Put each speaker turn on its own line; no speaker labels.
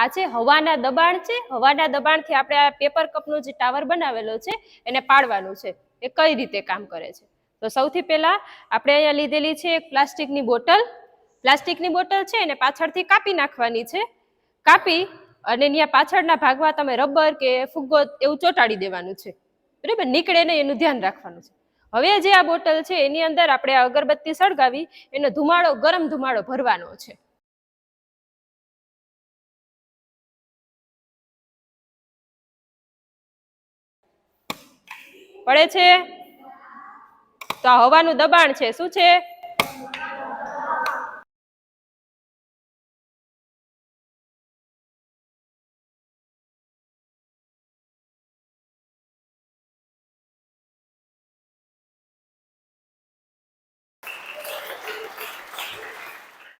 આ છે હવાના દબાણ છે. હવાના દબાણથી આપણે આ પેપર કપનો જે ટાવર બનાવેલો છે એને પાડવાનું છે. એ કઈ રીતે કામ કરે છે? તો સૌથી પહેલા આપણે અહીંયા લીધેલી છે એક પ્લાસ્ટિકની બોટલ. પ્લાસ્ટિકની બોટલ છે એને પાછળથી કાપી નાખવાની છે. કાપી અને ત્યાં પાછળના ભાગમાં તમે રબર કે ફુગ્ગો એવું ચોંટાડી દેવાનું છે. બરાબર? નીકળે નહીં એનું ધ્યાન રાખવાનું છે. હવે જે આ બોટલ છે એની અંદર આપણે અગરબત્તી સળગાવી, એનો ધુમાડો, ગરમ ધુમાડો ભરવાનો છે. પડે છે? તો આ હવાનું દબાણ છે. શું છે?